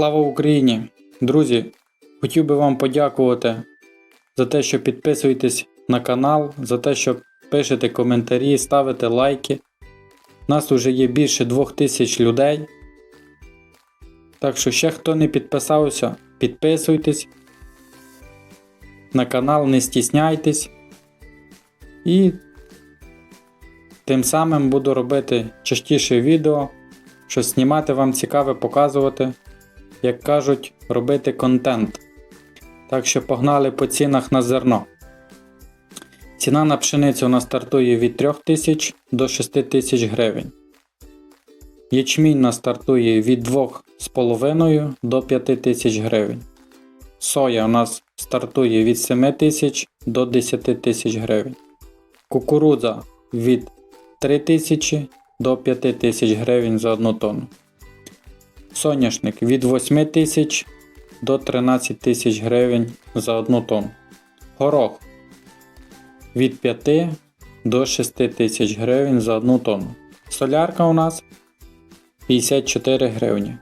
Слава Україні! Друзі, хотів би вам подякувати за те, що підписуєтесь на канал, за те, що пишете коментарі, ставите лайки. Нас вже є більше 2000 людей. Так що ще хто не підписався, підписуйтесь на канал, не стісняйтесь. І тим самим буду робити частіше відео, що знімати вам цікаве, показувати, як кажуть, робити контент. Так що погнали по цінах на зерно. Ціна на пшеницю у нас стартує від 3000 до 6000 гривень. Ячмінь у нас стартує від 2,5 до 5000 гривень. Соя у нас стартує від 7000 до 10 тисяч гривень. Кукурудза від 3000 до 5000 гривень за 1 тонну. Соняшник від 8 тисяч до 13 тисяч гривень за 1 тонну. Горох від 5 до 6 тисяч гривень за 1 тонну. Солярка у нас 54 гривні.